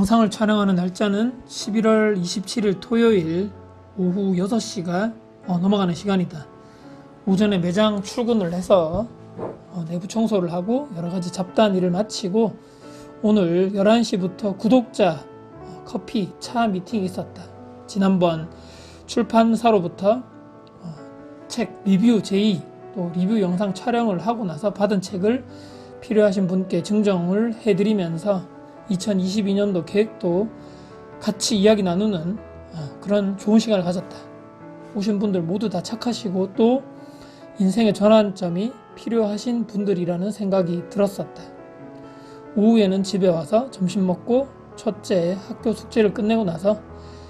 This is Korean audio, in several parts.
영상을 촬영하는 날짜는 11월 27일 토요일 오후 6시가 어, 넘어가는 시간이다. 오전에 매장 출근을 해서 어, 내부 청소를 하고 여러 가지 잡다한 일을 마치고 오늘 11시부터 구독자 어, 커피 차 미팅이 있었다. 지난번 출판사로부터 어, 책 리뷰 제의 또 리뷰 영상 촬영을 하고 나서 받은 책을 필요하신 분께 증정을 해드리면서 2022년도 계획도 같이 이야기 나누는 어, 그런 좋은 시간을 가졌다. 오신 분들 모두 다 착하시고 또 인생의 전환점이 필요하신 분들이라는 생각이 들었었다. 오후에는 집에 와서 점심 먹고 첫째 학교 숙제를 끝내고 나서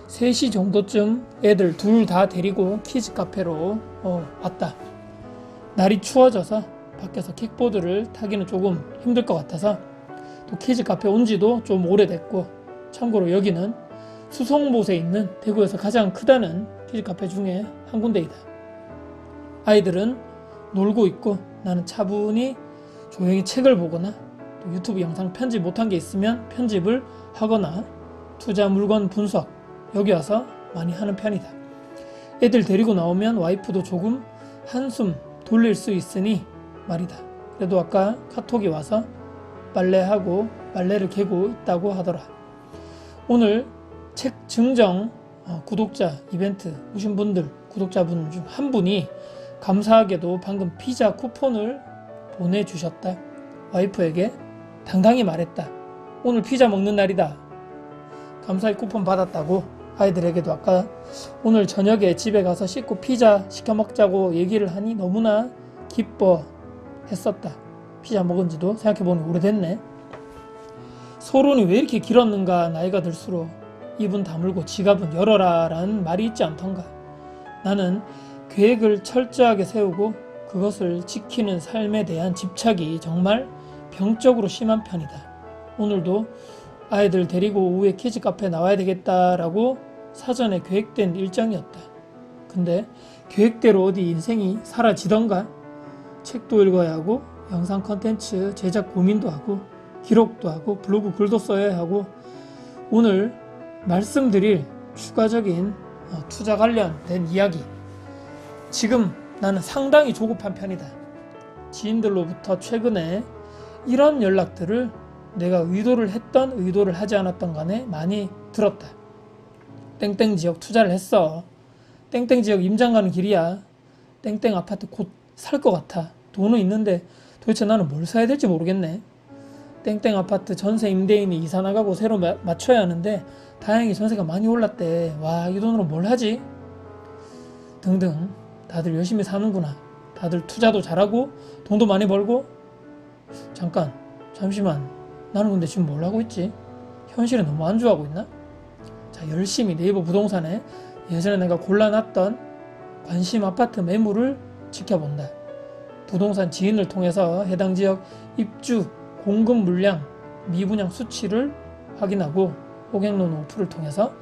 3시 정도쯤 애들 둘 다 데리고 키즈 카페로 어, 왔다. 날이 추워져서 밖에서 킥보드를 타기는 조금 힘들 것 같아서 또 키즈 카페 온 지도 좀 오래됐고 참고로 여기는 수성못에 있는 대구에서 가장 크다는 키즈 카페 중에 한 군데이다. 아이들은 놀고 있고 나는 차분히 조용히 책을 보거나 또 유튜브 영상 편집 못한 게 있으면 편집을 하거나 투자 물건 분석 여기 와서 많이 하는 편이다. 애들 데리고 나오면 와이프도 조금 한숨 돌릴 수 있으니 말이다. 그래도 아까 카톡이 와서 빨래하고 빨래를 개고 있다고 하더라. 오늘 책 증정 어, 구독자 이벤트 오신 분들 구독자분 중 한 분이 감사하게도 방금 피자 쿠폰을 보내주셨다. 와이프에게 당당히 말했다. 오늘 피자 먹는 날이다. 감사의 쿠폰 받았다고 아이들에게도 아까 오늘 저녁에 집에 가서 씻고 피자 시켜 먹자고 얘기를 하니 너무나 기뻐했었다. 피자 먹은 지도 생각해보니 오래됐네. 소론이 왜 이렇게 길었는가 나이가 들수록 입은 다물고 지갑은 열어라 라는 말이 있지 않던가. 나는 계획을 철저하게 세우고 그것을 지키는 삶에 대한 집착이 정말 병적으로 심한 편이다. 오늘도 아이들 데리고 오후에 키즈 카페 나와야 되겠다라고 사전에 계획된 일정이었다. 근데 계획대로 어디 인생이 사라지던가 책도 읽어야 하고 영상 컨텐츠 제작 고민도 하고 기록도 하고 블로그 글도 써야 하고 오늘 말씀드릴 추가적인 어, 투자 관련된 이야기 지금 나는 상당히 조급한 편이다. 지인들로부터 최근에 이런 연락들을 내가 의도를 했던 의도를 하지 않았던 간에 많이 들었다. 땡땡 지역 투자를 했어. 땡땡 지역 임장 가는 길이야. 땡땡 아파트 곧 살 것 같아. 돈은 있는데 도대체 나는 뭘 사야 될지 모르겠네. 땡땡 아파트 전세 임대인이 이사 나가고 새로 마- 맞춰야 하는데 다행히 전세가 많이 올랐대. 와, 이 돈으로 뭘 하지? 등등. 다들 열심히 사는구나. 다들 투자도 잘하고 돈도 많이 벌고 잠깐 잠시만 나는 근데 지금 뭘 하고 있지? 현실에 너무 안주하고 있나? 자 열심히 네이버 부동산에 예전에 내가 골라놨던 관심 아파트 매물을 지켜본다. 부동산 지인을 통해서 해당 지역 입주 공급 물량 미분양 수치를 확인하고 호갱론 오프를 통해서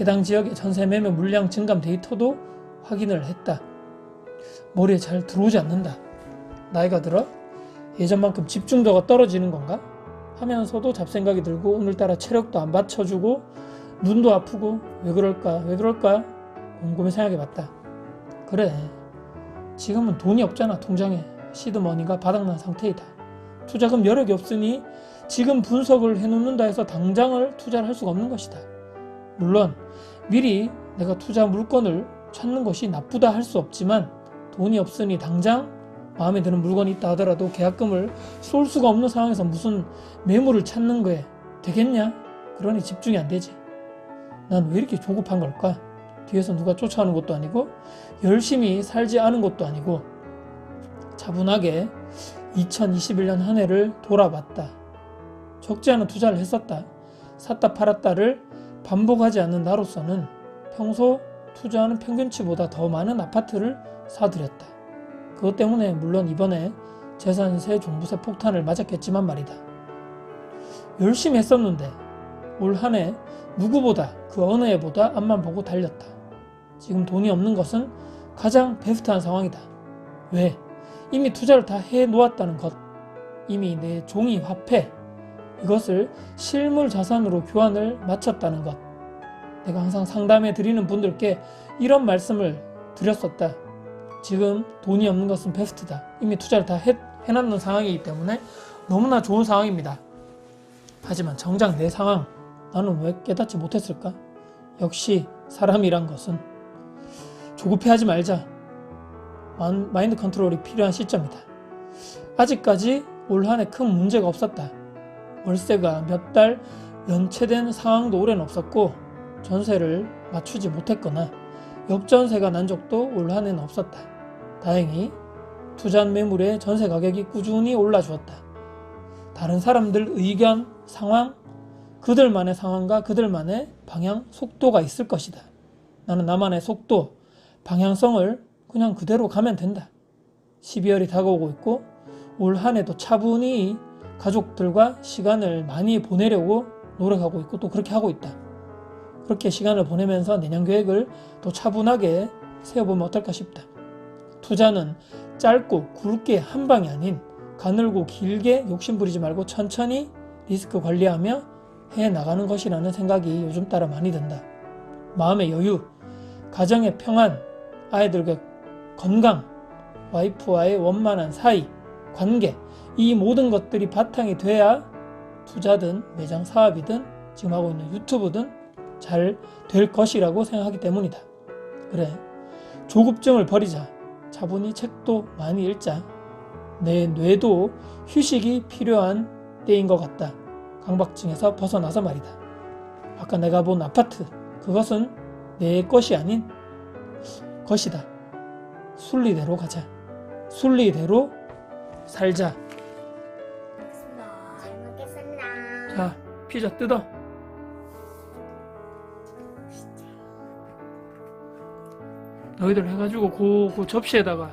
해당 지역의 전세 매매 물량 증감 데이터도 확인을 했다. 머리에 잘 들어오지 않는다. 나이가 들어 예전만큼 집중도가 떨어지는 건가? 하면서도 잡생각이 들고 오늘따라 체력도 안 받쳐주고 눈도 아프고 왜 그럴까 왜 그럴까 곰곰이 생각해봤다. 그래 지금은 돈이 없잖아 통장에 시드머니가 바닥난 상태이다. 투자금 여력이 없으니 지금 분석을 해놓는다 해서 당장을 투자를 할 수가 없는 것이다. 물론 미리 내가 투자 물건을 찾는 것이 나쁘다 할 수 없지만 돈이 없으니 당장 마음에 드는 물건이 있다 하더라도 계약금을 쏠 수가 없는 상황에서 무슨 매물을 찾는 거에 되겠냐? 그러니 집중이 안 되지. 난 왜 이렇게 조급한 걸까? 뒤에서 누가 쫓아오는 것도 아니고 열심히 살지 않은 것도 아니고 차분하게 2021년 한 해를 돌아봤다. 적지 않은 투자를 했었다. 샀다 팔았다를 반복하지 않는 나로서는 평소 투자하는 평균치보다 더 많은 아파트를 사들였다. 그것 때문에 물론 이번에 재산세 종부세 폭탄을 맞았겠지만 말이다. 열심히 했었는데 올 한 해 누구보다 그 어느 해보다 앞만 보고 달렸다. 지금 돈이 없는 것은 가장 베스트한 상황이다. 왜? 이미 투자를 다 해 놓았다는 것. 이미 내 종이 화폐, 이것을 실물 자산으로 교환을 마쳤다는 것. 내가 항상 상담해 드리는 분들께 이런 말씀을 드렸었다. 지금 돈이 없는 것은 베스트다. 이미 투자를 다 해, 해놨는 상황이기 때문에 너무나 좋은 상황입니다. 하지만 정작 내 상황, 나는 왜 깨닫지 못했을까? 역시 사람이란 것은 조급해하지 말자. 만- 마인드 컨트롤이 필요한 시점이다. 아직까지 올 한 해 큰 문제가 없었다. 월세가 몇 달 연체된 상황도 올해는 없었고 전세를 맞추지 못했거나 역전세가 난 적도 올 한 해는 없었다. 다행히 투자한 매물의 전세 가격이 꾸준히 올라주었다. 다른 사람들 의견, 상황, 그들만의 상황과 그들만의 방향, 속도가 있을 것이다. 나는 나만의 속도, 방향성을 그냥 그대로 가면 된다. 12월이 다가오고 있고 올 한 해도 차분히 가족들과 시간을 많이 보내려고 노력하고 있고 또 그렇게 하고 있다. 그렇게 시간을 보내면서 내년 계획을 또 차분하게 세워보면 어떨까 싶다. 투자는 짧고 굵게 한 방이 아닌 가늘고 길게 욕심부리지 말고 천천히 리스크 관리하며 해 나가는 것이라는 생각이 요즘 따라 많이 든다. 마음의 여유, 가정의 평안, 아이들과 건강, 와이프와의 원만한 사이, 관계, 이 모든 것들이 바탕이 돼야 투자든 매장 사업이든 지금 하고 있는 유튜브든 잘 될 것이라고 생각하기 때문이다. 그래. 조급증을 버리자. 차분히 책도 많이 읽자. 내 뇌도 휴식이 필요한 때인 것 같다. 강박증에서 벗어나서 말이다. 아까 내가 본 아파트, 그것은 내 것이 아닌 것이다. 순리대로 가자. 순리대로 살자. 잘 먹겠습니다. 자, 피자 뜯어. 너희들 해가지고 그, 그 접시에다가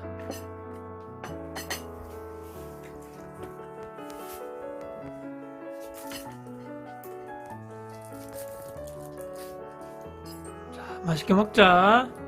자, 맛있게 먹자.